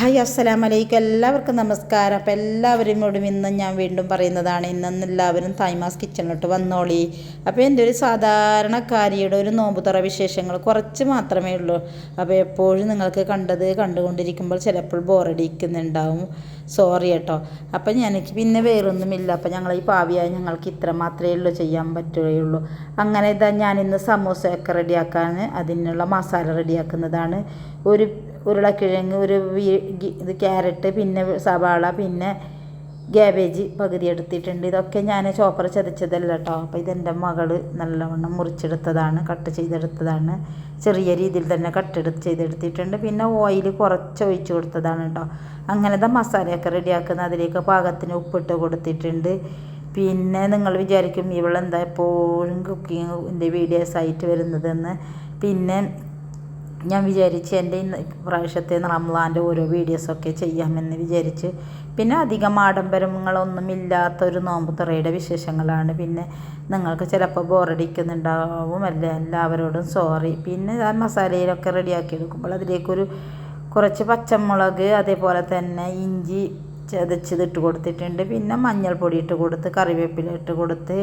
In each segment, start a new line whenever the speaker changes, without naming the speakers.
Hi അസ്സലാം അലൈക്കും. എല്ലാവർക്കും നമസ്കാരം. അപ്പോൾ എല്ലാവരോടും ഇന്ന് ഞാൻ വീണ്ടും പറയുന്നതാണ് ഇന്നും എല്ലാവരും തായ്മാസ് കിച്ചണിലോട്ട് വന്നോളി. അപ്പോൾ എന്റെ ഒരു സാധാരണക്കാരിയുടെ ഒരു നോമ്പുതറ വിശേഷങ്ങൾ കുറച്ച് മാത്രമേ ഉള്ളൂ. അപ്പോൾ എപ്പോഴും നിങ്ങൾക്ക് കണ്ടത് കണ്ടുകൊണ്ടിരിക്കുമ്പോൾ ചിലപ്പോൾ ബോറടിക്കുന്നുണ്ടാവും. സോറി കേട്ടോ. അപ്പം എനിക്ക് പിന്നെ വേറൊന്നുമില്ല. അപ്പോൾ ഞങ്ങൾ ഈ പാവിയായി ഞങ്ങൾക്ക് ഇത്ര മാത്രമേ ഉള്ളൂ ചെയ്യാൻ പറ്റുകയുള്ളൂ. അങ്ങനെ ഇതാ ഞാൻ ഞാനിന്ന് സമൂസയൊക്കെ റെഡിയാക്കാൻ അതിനുള്ള മസാല റെഡിയാക്കുന്നതാണ്. ഒരു ഉരുളക്കിഴങ്ങ് ഒരു ഇത് ക്യാരറ്റ് പിന്നെ സവാള പിന്നെ ക്യാബേജ് പകുതി എടുത്തിട്ടുണ്ട്. ഇതൊക്കെ ഞാൻ ചോപ്പർ ചതച്ചതല്ല കേട്ടോ അപ്പോൾ ഇതെന്റെ മകൾ നല്ലവണ്ണം മുറിച്ചെടുത്തതാണ് കട്ട് ചെയ്തെടുത്തതാണ്. ചെറിയ രീതിയിൽ തന്നെ കട്ടെടുത്ത് ചെയ്തെടുത്തിട്ടുണ്ട്. പിന്നെ ഓയിൽ കുറച്ച് ഒഴിച്ച് കൊടുത്തതാണ് കേട്ടോ അങ്ങനത്തെ മസാലയൊക്കെ റെഡിയാക്കുന്ന അതിലേക്ക് പാകത്തിന് ഉപ്പിട്ട് കൊടുത്തിട്ടുണ്ട്. പിന്നെ നിങ്ങൾ വിചാരിക്കും ഇവളെന്താ എപ്പോഴും കുക്കിങ്ങിന്റെ വീഡിയോസ് ആയിട്ട് വരുന്നതെന്ന്. പിന്നെ ഞാൻ വിചാരിച്ച് എന്റെ ഇന്ന് പ്രാവശ്യത്തെ റംലാന്റെ ഓരോ വീഡിയോസൊക്കെ ചെയ്യാമെന്ന് വിചാരിച്ച് പിന്നെ അധികം ആഡംബരങ്ങളൊന്നും ഇല്ലാത്ത ഒരു നോമ്പ് വിശേഷങ്ങളാണ്. പിന്നെ നിങ്ങൾക്ക് ചിലപ്പോൾ ബോറടിക്കുന്നുണ്ടാവും. അല്ല എല്ലാവരോടും സോറി. പിന്നെ ആ മസാലയിലൊക്കെ റെഡിയാക്കി എടുക്കുമ്പോൾ അതിലേക്കൊരു കുറച്ച് പച്ചമുളക് അതേപോലെ തന്നെ ഇഞ്ചി ചതച്ചത് ഇട്ട് കൊടുത്തിട്ടുണ്ട്. പിന്നെ മഞ്ഞൾപ്പൊടി ഇട്ട് കൊടുത്ത് കറിവേപ്പില ഇട്ട് കൊടുത്ത്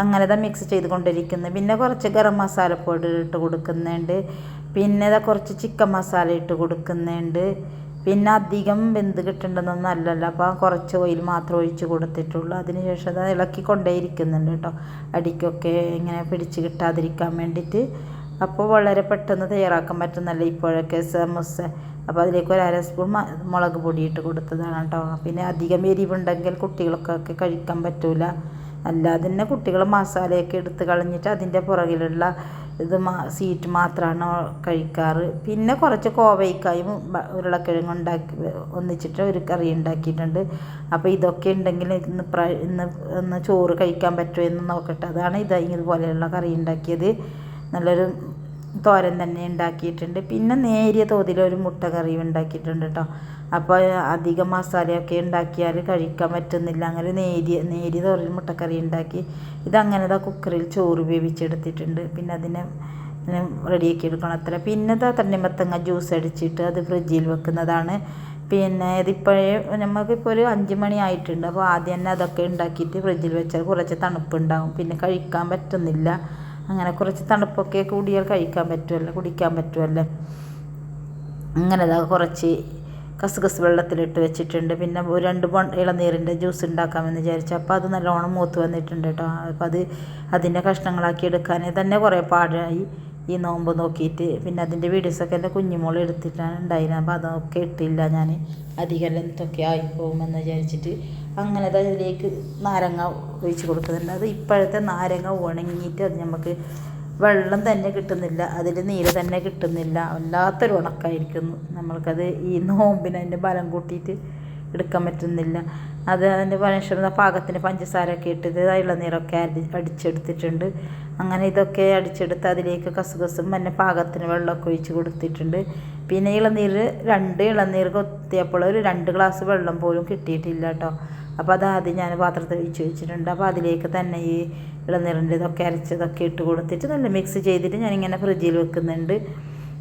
അങ്ങനെ മിക്സ് ചെയ്ത് കൊണ്ടിരിക്കുന്നത് പിന്നെ കുറച്ച് ഗരം മസാലപ്പൊടി ഇട്ട് കൊടുക്കുന്നുണ്ട്. പിന്നെ ഇതാ കുറച്ച് ചിക്കൻ മസാല ഇട്ട് കൊടുക്കുന്നുണ്ട്. പിന്നെ അധികം വെന്ത് കിട്ടേണ്ടതൊന്നും അല്ലല്ലോ. അപ്പോൾ കുറച്ച് ഓയിൽ മാത്രം ഒഴിച്ച് കൊടുത്തിട്ടുള്ളൂ. അതിനുശേഷം അത് ഇളക്കി കൊണ്ടേ ഇരിക്കുന്നുണ്ട് കേട്ടോ. അടിക്കൊക്കെ ഇങ്ങനെ പിടിച്ച് കിട്ടാതിരിക്കാൻ വേണ്ടിയിട്ട്. അപ്പോൾ വളരെ പെട്ടെന്ന് തയ്യാറാക്കാൻ പറ്റുന്നല്ല ഇപ്പോഴൊക്കെ സമൂസ. അപ്പോൾ അതിലേക്ക് ഒരു അര സ്പൂൺ മുളക് പൊടി ഇട്ട് കൊടുത്തതാണ് കേട്ടോ. പിന്നെ അധികം എരിവുണ്ടെങ്കിൽ കുട്ടികൾക്കൊക്കെ കഴിക്കാൻ പറ്റൂല. അല്ലാതെ തന്നെ കുട്ടികൾ മസാലയൊക്കെ എടുത്ത് കളഞ്ഞിട്ട് അതിന്റെ പുറകിലുള്ള ഇത് മാ സീറ്റ് മാത്രമാണ് കഴിക്കാറ്. പിന്നെ കുറച്ച് കോവയ്ക്കായും ഉരുളക്കിഴങ്ങ് ഉണ്ടാക്കി ഒന്നിച്ചിട്ട് ഒരു കറി ഉണ്ടാക്കിയിട്ടുണ്ട്. അപ്പോൾ ഇതൊക്കെ ഉണ്ടെങ്കിൽ ഇന്ന് പ്ര ഇന്ന് ഒന്ന് ചോറ് കഴിക്കാൻ പറ്റുമോ എന്ന് നോക്കട്ടെ. അതാണ് ഇത് ഇതുപോലെയുള്ള കറി ഉണ്ടാക്കിയത്. നല്ലൊരു തോരൻ തന്നെ ഉണ്ടാക്കിയിട്ടുണ്ട്. പിന്നെ നേരിയ തോതിൽ ഒരു മുട്ട കറി ഉണ്ടാക്കിയിട്ടുണ്ട് കേട്ടോ അപ്പോൾ അധികം മസാലയൊക്കെ ഉണ്ടാക്കിയാൽ കഴിക്കാൻ പറ്റുന്നില്ല. അങ്ങനെ നേരിയ നേരിയ തോറിൽ മുട്ടക്കറി ഉണ്ടാക്കി. ഇതങ്ങനെ ഇതാ കുക്കറിൽ ചോറ് വേവിച്ചെടുത്തിട്ടുണ്ട്. പിന്നെ അതിനെ റെഡിയാക്കി എടുക്കണം അത്ര. പിന്നെ തണ്ണിമത്തങ്ങ ജ്യൂസ് അടിച്ചിട്ട് അത് ഫ്രിഡ്ജിൽ വെക്കുന്നതാണ്. പിന്നെ ഇതിപ്പോഴേ നമുക്കിപ്പോൾ ഒരു അഞ്ച് മണി ആയിട്ടുണ്ട്. അപ്പോൾ ആദ്യം തന്നെ അതൊക്കെ ഉണ്ടാക്കിയിട്ട് ഫ്രിഡ്ജിൽ വെച്ചാൽ കുറച്ച് തണുപ്പുണ്ടാവും പിന്നെ കഴിക്കാൻ പറ്റുന്നില്ല. അങ്ങനെ കുറച്ച് തണുപ്പൊക്കെ കൂടിയാൽ കഴിക്കാൻ പറ്റുമല്ലോ കുടിക്കാൻ പറ്റുമല്ലോ അങ്ങനെ കുറച്ച് കസുകസ് വെള്ളത്തിലിട്ട് വെച്ചിട്ടുണ്ട്. പിന്നെ ഒരു രണ്ട് ഇളനീരിന്റെ ജ്യൂസ് ഉണ്ടാക്കാമെന്ന് വിചാരിച്ചു. അപ്പോൾ അത് നല്ലോണം മൂത്ത് വന്നിട്ടുണ്ട് കേട്ടോ. അപ്പോൾ അത് അതിന്റെ കഷ്ണങ്ങളാക്കി എടുക്കാൻ തന്നെ കുറേ പാടായി. ഈ നോമ്പ് നോക്കിയിട്ട് പിന്നെ അതിന്റെ വീഡിയോസൊക്കെ എന്റെ കുഞ്ഞുമോൾ എടുത്തിട്ടാണ് ഉണ്ടായിരുന്നത്. അപ്പോൾ അതൊക്കെ ഇട്ടില്ല ഞാൻ. അധികം എന്തൊക്കെ ആയിപ്പോകുമെന്ന് വിചാരിച്ചിട്ട് അങ്ങനെ അതിലേക്ക് നാരങ്ങ ഒഴിച്ച് കൊടുക്കുന്നുണ്ട്. അത് ഇപ്പോഴത്തെ നാരങ്ങ ഉണങ്ങിയിട്ട് അത് നമുക്ക് വെള്ളം തന്നെ കിട്ടുന്നില്ല. അതിൽ നീര് തന്നെ കിട്ടുന്നില്ല. വല്ലാത്തൊരു ഉണക്കായിരിക്കുന്നു. നമ്മൾക്കത് ഈ നോമ്പിന് അതിന്റെ ബലം കൂട്ടിയിട്ട് എടുക്കാൻ പറ്റുന്നില്ല. അത് അതിന്റെ മനുഷ്യർ പാകത്തിന് പഞ്ചസാരയൊക്കെ ഇട്ടിട്ട് ഇളനീരൊക്കെ അരി അടിച്ചെടുത്തിട്ടുണ്ട്. അങ്ങനെ ഇതൊക്കെ അടിച്ചെടുത്ത് അതിലേക്ക് കസുകസും പിന്നെ പാകത്തിന് വെള്ളമൊക്കെ ഒഴിച്ച് കൊടുത്തിട്ടുണ്ട്. പിന്നെ ഇളനീര് രണ്ട് ഇളനീർ കൊത്തിയപ്പോൾ ഒരു രണ്ട് ഗ്ലാസ് വെള്ളം പോലും കിട്ടിയിട്ടില്ല കേട്ടോ. അപ്പോൾ അത് ആദ്യം ഞാൻ പാത്രത്തിൽ ഒഴിച്ച് വെച്ചിട്ടുണ്ട്. അപ്പോൾ അതിലേക്ക് തന്നെ ഈ ഇളനീറിന്റെ ഇതൊക്കെ അരച്ചതൊക്കെ ഇട്ട് കൊടുത്തിട്ട് നല്ല മിക്സ് ചെയ്തിട്ട് ഞാനിങ്ങനെ ഫ്രിഡ്ജിൽ വെക്കുന്നുണ്ട്.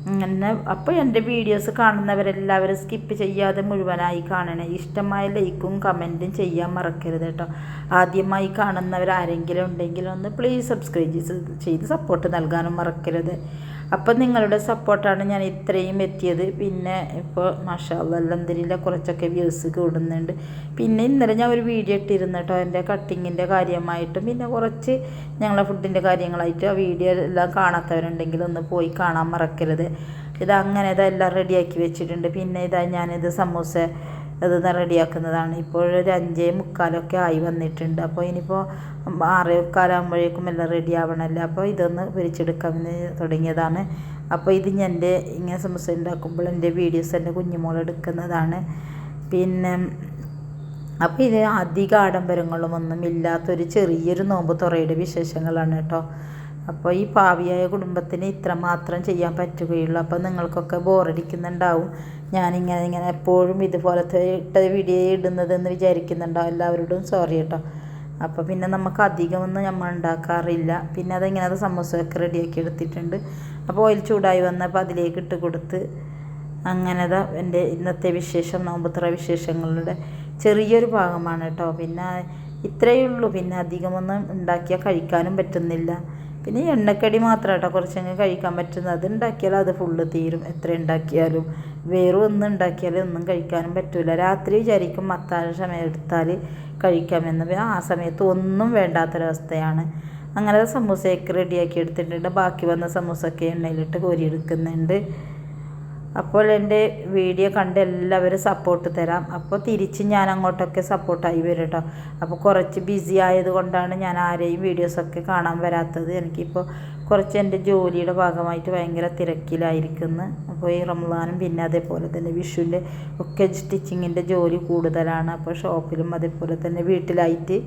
അങ്ങനെ അപ്പോൾ എന്റെ വീഡിയോസ് കാണുന്നവരെല്ലാവരും സ്കിപ്പ് ചെയ്യാതെ മുഴുവനായി കാണണേ. ഇഷ്ടമായ ലൈക്കും കമന്റും ചെയ്യാൻ മറക്കരുത് കേട്ടോ. ആദ്യമായി കാണുന്നവർ ആരെങ്കിലും ഉണ്ടെങ്കിൽ ഒന്ന് പ്ലീസ് സബ്സ്ക്രൈബ് ചെയ്ത് സപ്പോർട്ട് നൽകാനും മറക്കരുത്. അപ്പം നിങ്ങളുടെ സപ്പോർട്ടാണ് ഞാൻ ഇത്രയും എത്തിയത്. പിന്നെ ഇപ്പോൾ മഷാല്ല അലഹദില്ല കുറച്ചൊക്കെ വ്യൂസ് കൂടുന്നുണ്ട്. പിന്നെ ഇന്നലെ ഞാൻ ഒരു വീഡിയോ ഇട്ടിരുന്നു കേട്ടോ എന്റെ കട്ടിങ്ങിന്റെ കാര്യമായിട്ടും. പിന്നെ കുറച്ച് ഞങ്ങളെ ഫുഡിന്റെ കാര്യങ്ങളായിട്ട് ആ വീഡിയോ എല്ലാം കാണാത്തവരുണ്ടെങ്കിൽ ഒന്ന് പോയി കാണാൻ മറക്കരുത്. ഇത് അങ്ങനെ ഇതെല്ലാം റെഡിയാക്കി വെച്ചിട്ടുണ്ട്. പിന്നെ ഇതാ ഞാനിത് സമൂസ അത് റെഡിയാക്കുന്നതാണ്. ഇപ്പോൾ ഒരു അഞ്ചേ മുക്കാലൊക്കെ ആയി വന്നിട്ടുണ്ട്. അപ്പോൾ ഇനിയിപ്പോൾ ആറേ മുക്കാലാകുമ്പോഴേക്കും എല്ലാം റെഡി ആവണമല്ലോ അപ്പോൾ ഇതൊന്ന് പൊരിച്ചെടുക്കാമെന്ന് തുടങ്ങിയതാണ്. അപ്പോൾ ഇത് ഞാൻ എന്റെ ഇങ്ങനെ സമൂസ ഉണ്ടാക്കുമ്പോൾ എന്റെ വീഡിയോസ് എന്റെ കുഞ്ഞുമോൾ എടുക്കുന്നതാണ്. പിന്നെ അപ്പോൾ ഇത് അധിക ആഡംബരങ്ങളും ഒന്നും ഇല്ലാത്തൊരു ചെറിയൊരു നോമ്പ് തുറയുടെ വിശേഷങ്ങളാണ് കേട്ടോ. അപ്പോൾ ഈ പാവിയായ കുടുംബത്തിന് ഇത്ര മാത്രം ചെയ്യാൻ പറ്റുകയുള്ളൂ. അപ്പോൾ നിങ്ങൾക്കൊക്കെ ബോറടിക്കുന്നുണ്ടാവും. ഞാനിങ്ങനെ ഇങ്ങനെ എപ്പോഴും ഇതുപോലത്തെ ഇട്ട വീഡിയോ ഇടുന്നതെന്ന് വിചാരിക്കുന്നുണ്ടാവും. എല്ലാവരോടും സോറി കേട്ടോ അപ്പോൾ പിന്നെ നമുക്ക് അധികമൊന്നും നമ്മൾ ഉണ്ടാക്കാറില്ല. പിന്നെ അതിങ്ങനെ അത് സമോസയൊക്കെ റെഡിയാക്കി എടുത്തിട്ടുണ്ട്. അപ്പോൾ ഓയിൽ ചൂടായി വന്നപ്പോൾ അതിലേക്ക് ഇട്ട് കൊടുത്ത് അങ്ങനെ എന്റെ ഇന്നത്തെ വിശേഷം നോമ്പുത്ര വിശേഷങ്ങളുടെ ചെറിയൊരു ഭാഗമാണ് കേട്ടോ പിന്നെ ഇത്രയേ ഉള്ളൂ. പിന്നെ അധികമൊന്നും ഉണ്ടാക്കിയാൽ കഴിക്കാനും പറ്റുന്നില്ല. പിന്നെ എണ്ണക്കടി മാത്രം കേട്ടോ കുറച്ചങ്ങ് കഴിക്കാൻ പറ്റുന്നത്. അത് ഉണ്ടാക്കിയാൽ അത് ഫുള്ള് തീരും. എത്ര ഉണ്ടാക്കിയാലും. വേറെ ഒന്നും ഉണ്ടാക്കിയാൽ ഒന്നും കഴിക്കാനും പറ്റില്ല രാത്രി വിചാരിക്കും മത്താഴ സമയം എടുത്താൽ കഴിക്കാമെന്ന് ആ സമയത്ത് ഒന്നും വേണ്ടാത്തൊരവസ്ഥയാണ്. അങ്ങനെ സമൂസയൊക്കെ റെഡിയാക്കി എടുത്തിട്ടുണ്ട്. ബാക്കി വന്ന സമൂസയൊക്കെ എണ്ണയിലിട്ട് കോരിയെടുക്കുന്നുണ്ട്. അപ്പോൾ എന്റെ വീഡിയോ കണ്ട് എല്ലാവരും സപ്പോർട്ട് തരാം. അപ്പോൾ തിരിച്ച് ഞാൻ അങ്ങോട്ടൊക്കെ സപ്പോർട്ടായി വരും കേട്ടോ അപ്പോൾ കുറച്ച് ബിസി ആയതുകൊണ്ടാണ് ഞാൻ ആരെയും വീഡിയോസൊക്കെ കാണാൻ വരാത്തത്. എനിക്കിപ്പോൾ കുറച്ച് എന്റെ ജോലിയുടെ ഭാഗമായിട്ട് ഭയങ്കര തിരക്കിലായിരിക്കുന്നു. അപ്പോൾ ഈ റംസാനും പിന്നെ അതേപോലെ തന്നെ വിഷുവിന്റെ ഒക്കെ സ്റ്റിച്ചിങ്ങിന്റെ ജോലി കൂടുതലാണ്. അപ്പോൾ ഷോപ്പിലും അതേപോലെ തന്നെ വീട്ടിലായിട്ട്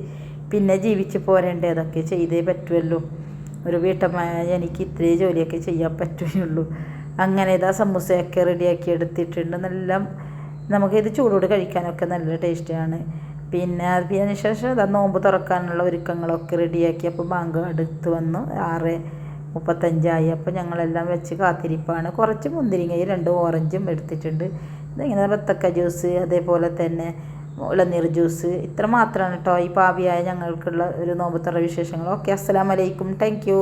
പിന്നെ ജീവിച്ച് പോരേണ്ടതൊക്കെ ചെയ്തേ പറ്റുമല്ലോ ഒരു വീട്ടമ്മ എനിക്ക് ഇത്രയും ജോലിയൊക്കെ ചെയ്യാൻ പറ്റുകയുള്ളൂ. അങ്ങനെ ഇതാ സമൂസയൊക്കെ റെഡിയാക്കി എടുത്തിട്ടുണ്ട്. നല്ല നമുക്ക് ഇത് ചൂടോട് കഴിക്കാനൊക്കെ നല്ല ടേസ്റ്റിയാണ് പിന്നെ അതിന് ശേഷം ഇതാ നോമ്പ് തുറക്കാനുള്ള ഒരുക്കങ്ങളൊക്കെ റെഡിയാക്കി. അപ്പോൾ ബാങ്ക് അടുത്ത് വന്നു. ആറ് മുപ്പത്തഞ്ചായി. അപ്പോൾ ഞങ്ങളെല്ലാം വെച്ച് കാത്തിരിപ്പാണ്. കുറച്ച് മുന്തിരിങ്ങയും രണ്ട് ഓറഞ്ചും എടുത്തിട്ടുണ്ട്. ഇതിങ്ങനെ ബത്തക്ക ജ്യൂസ് അതേപോലെ തന്നെ ഇളനീർ ജ്യൂസ്. ഇത്ര മാത്രമാണ് കേട്ടോ ഈ പാവിയായ ഞങ്ങൾക്കുള്ള ഒരു നോമ്പുത്തറ വിശേഷങ്ങൾ ഓക്കെ അസ്സലാമലൈക്കും താങ്ക് യു